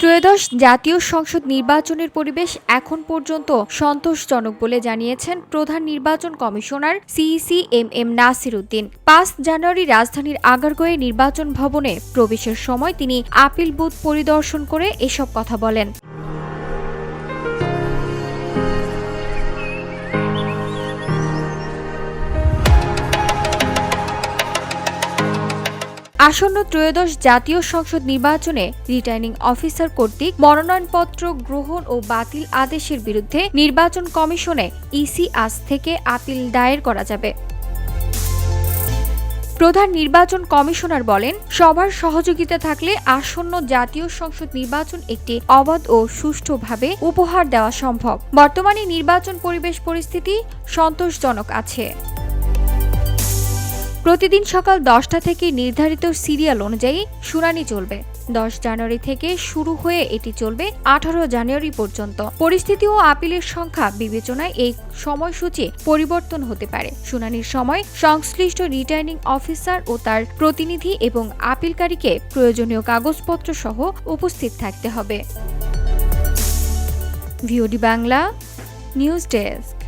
ত্রয়োদশ জাতীয় সংসদ নির্বাচনের পরিবেশ এখন পর্যন্ত সন্তোষজনক বলে জানিয়েছেন প্রধান নির্বাচন commissioner CEC M M Nasir Uddin পাঁচ জানুয়ারি রাজধানীর আগারগোয়ে নির্বাচন ভবনে প্রবেশের সময় তিনি আপিল বুথ পরিদর্শন করে এসব কথা বলেন। আসন্ন ত্রয়োদশ জাতীয় সংসদ নির্বাচনে রিটার্নিং অফিসার কর্তৃক মনোনয়নপত্র গ্রহণ ও বাতিল আদেশের বিরুদ্ধে নির্বাচন কমিশনে ইসি আজ থেকে আপিল দায়ের করা যাবে। প্রধান নির্বাচন কমিশনার বলেন সবার সহযোগিতা থাকলে আসন্ন জাতীয় সংসদ নির্বাচন একটি অবাধ ও সুষ্ঠুভাবে উপহার দেওয়া সম্ভব। বর্তমানে নির্বাচন পরিবেশ পরিস্থিতি সন্তোষজনক আছে। প্রতিদিন সকাল দশটা থেকে নির্ধারিত সিরিয়াল অনুযায়ী শুনানি চলবে। দশ জানুয়ারি থেকে শুরু হয়ে এটি চলবে আঠারো জানুয়ারি পর্যন্ত। পরিস্থিতি ও আপিলের সংখ্যা বিবেচনায় এই সময়সূচি পরিবর্তন হতে পারে। শুনানির সময় সংশ্লিষ্ট রিটার্নিং অফিসার ও তার প্রতিনিধি এবং আপিলকারীকে প্রয়োজনীয় কাগজপত্র সহ উপস্থিত থাকতে হবে। VOD Bangla news desk.